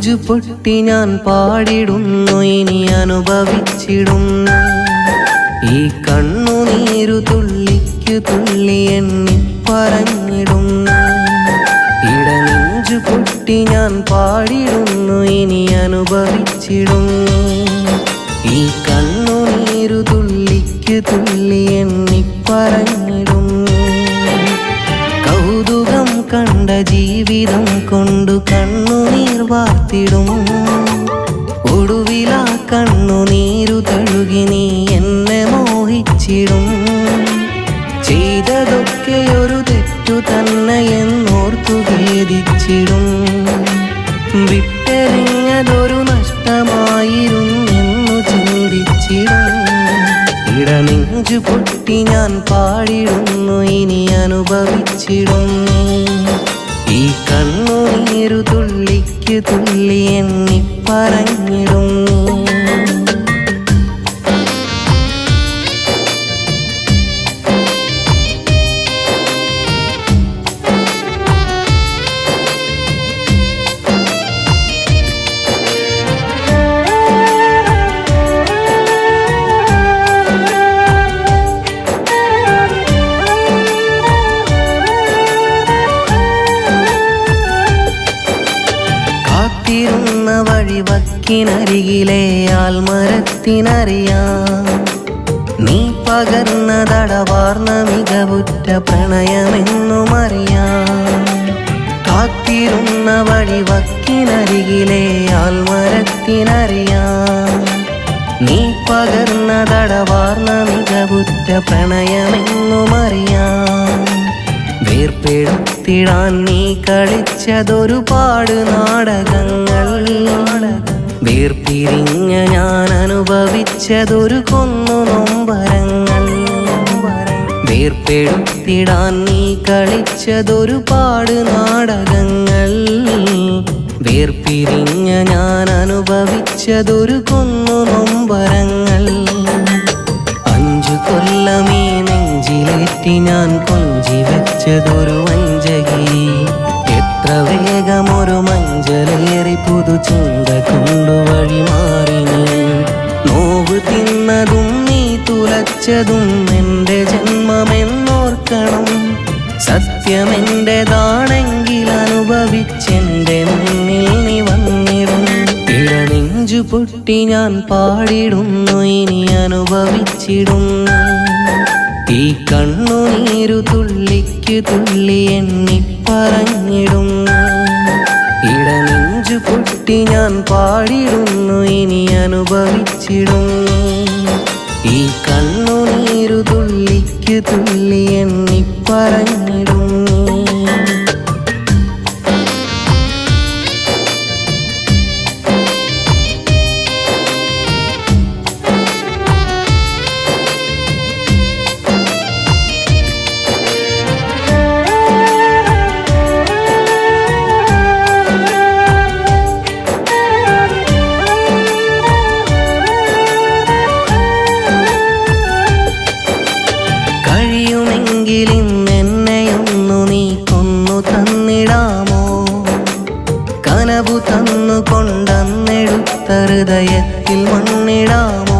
ഇടനെഞ്ചു പൊട്ടി ഞാൻ പാടിടുന്നു ഇനി അനുഭവിച്ചിടുന്നു. ഈ കണ്ണുനീരു തുള്ളിക്കു തുള്ളി എന്നി പറഞ്ഞിടുന്നു. ഇട നെഞ്ചു പൊട്ടി ഞാൻ പാടിടുന്നു ഇനി അനുഭവിച്ചിടുന്നു. ഈ കണ്ണുനീരു തുള്ളിക്കു തുള്ളി എന്നി പറഞ്ഞിടുന്നു. കൗതുകം കണ്ട ജീവിതം ചെയ്തതൊക്കെ ഒരു തെറ്റു തന്നെ എന്നോർത്തു ഖേദിച്ചിടും വിട്ടെറിഞ്ഞതൊരു നഷ്ടമായിരുന്നെന്നു ചിന്തിച്ചിടും. ഇടനെഞ്ചു പൊട്ടി ഞാൻ പാടിടുന്നു ഇനി അനുഭവിച്ചിടും. ഈ കണ്ണുനീരു തുള്ളിക്ക് തുള്ളി എണ്ണി പറഞ്ഞിടുന്നു വഴിവക്കിനരികിലെ ആൽമരത്തിനറിയാം. നീ പകർന്നതടവാർന്ന മികവുറ്റ പ്രണയമെന്നും അറിയാം കാത്തിരുന്ന വഴി വക്കിനരികിലെ ആൽമരത്തിനറിയാം. നീ പകർന്നതടവാർന്ന മികവുറ്റ പ്രണയമെന്നും അറിയാം വേർപ്പെടുത്തിടാൻ നീ കളിച്ചതൊരുപാട് നാടകങ്ങൾ. വേർപിരിഞ്ഞ ഞാൻ അനുഭവിച്ചതൊരു കൊന്നു നൊമ്പരങ്ങൾ. വേർപ്പെടുത്തിടാൻ നീ കളിച്ചതൊരുപാട് നാടകങ്ങൾ. വേർപിരിഞ്ഞ ഞാൻ അനുഭവിച്ചതൊരു കൊന്നു നൊമ്പരങ്ങൾ. അഞ്ചു കൊല്ലമീ നെഞ്ചിലേറ്റി ഞാൻ കൊഞ്ചി വെച്ചതൊരു വഞ്ചകി. ചിന്ത കൊണ്ടു വഴി മാറി നീ നോവ് തിന്നതും നീ തുലച്ചതും എന്റെ ജന്മമെന്നോർക്കണം. സത്യമെന്റെതാണെങ്കിൽ അനുഭവിച്ചെന്റെ മുന്നിൽ നീ വന്നിടും. ഇടനെഞ്ചു പൊട്ടി ഞാൻ പാടിടുന്നു ഇനി അനുഭവിച്ചിടുന്നു ഈ കണ്ണുനീരു തുള്ളിക്ക് തുള്ളി എണ്ണി പറഞ്ഞിടുന്നു ഇടനെഞ്ചു പൊട്ടി ഞാൻ പാടിടുന്നു ഇനി അനുഭവിച്ചിടും. ഈ കണ്ണുനീരു തുള്ളിക്ക് തുള്ളി എണ്ണി പറഞ്ഞിടുന്നു തന്നിടാമോ? കനവു തന്നു കൊണ്ടെടുത്ത ഹൃദയത്തിൽ മണ്ണിടാമോ?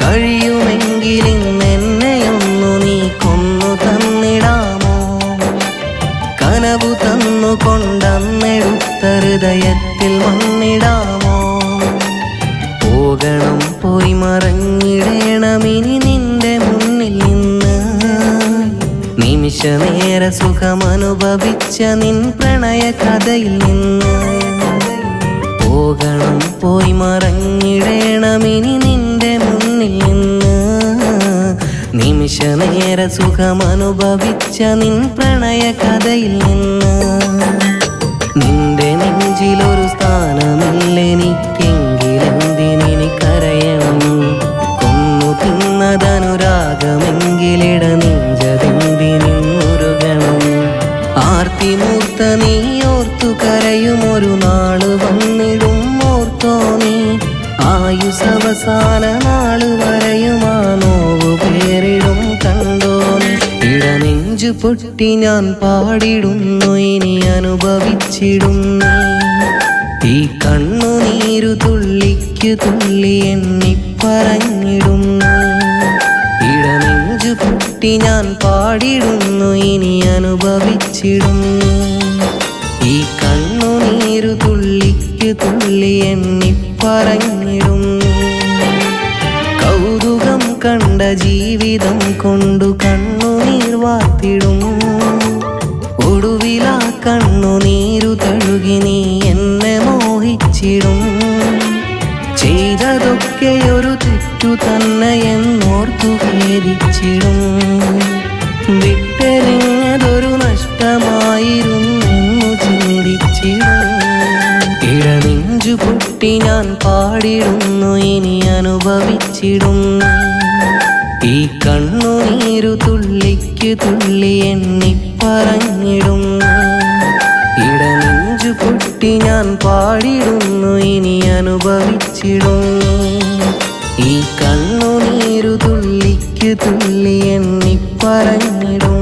കഴിയുമെങ്കിലും എന്നെയൊന്നു നീ കൊന്നു തന്നിടാമോ? കനവു തന്നു കൊണ്ടെടുത്ത ഹൃദയത്തിൽ മണ്ണിടാമോ നിമിഷനേര സുഖമനുഭവിച്ച നിൻ പ്രണയ കഥയിൽ നിന്ന് പോകണം പോയി മറങ്ങിടേണമിനി നിന്റെ മുന്നിൽ നിന്ന്. നിമിഷനേര സുഖമനുഭവിച്ച നിൻ പ്രണയ കഥയിൽ നിന്ന്. നിന്റെ നെഞ്ചിലൊരു സ്ഥാനമില്ലെനിക്കെങ്കിലെന്തിനെനിക്കരയണം തിന്നതനുരാഗമെങ്കിലിട നെഞ്ചതെന്തിനുരുകണം ആർത്തിമൂർത്ത നീ ഓർത്തു കരയുമൊരു നാൾ വന്നിടും ഓർത്തോ നീ. ആയുസവസാന നാൾ വരെയും ആ നോവ് പേരിടും കണ്ടോ ഇടനെഞ്ചു നെഞ്ചു പൊട്ടി ഞാൻ പാടിടുന്നു ഇനി അനുഭവിച്ചിടുന്നു ഈ കണ്ണുനീരു തുള്ളിക്കു തുള്ളി എണ്ണി പറഞ്ഞിടുന്നു പൊട്ടി ഞാൻ പാടിടുന്നു ഇനി അനുഭവിച്ചിടും. ഈ കണ്ണുനീരു തുള്ളിക്ക് തുള്ളി എണ്ണി പറഞ്ഞിടും. കൗതുകം കണ്ട ജീവിതം കൊണ്ടു കണ്ണുനീർ വാത്തിടും. ഒടുവിലാ കണ്ണുനീരു തഴുകി നീ എന്നെ മോഹിച്ചിടും. ചെയ്തതൊക്കെ ഒരു തെറ്റു തന്നെ എന്നോർത്തു ഖേദിച്ചിടും വിട്ടെറിഞ്ഞതൊരു നഷ്ടമായിരുന്നെന്നു ചിന്തിച്ചിടും. ഇഴനെഞ്ചു പൊട്ടി ഞാൻ പാടിടുന്നു ഇനി അനുഭവിച്ചിടും. ഈ കണ്ണുനീരു തുള്ളിക്ക് തുള്ളി എണ്ണി പറഞ്ഞിടും ഇടനെഞ്ചു പൊട്ടി ഞാൻ പാടിടുന്നു ഇനി അനുഭവിച്ചിടുന്നു ഈ കണ്ണുനീരു തുള്ളിക്ക് തുള്ളി എണ്ണി പറഞ്ഞു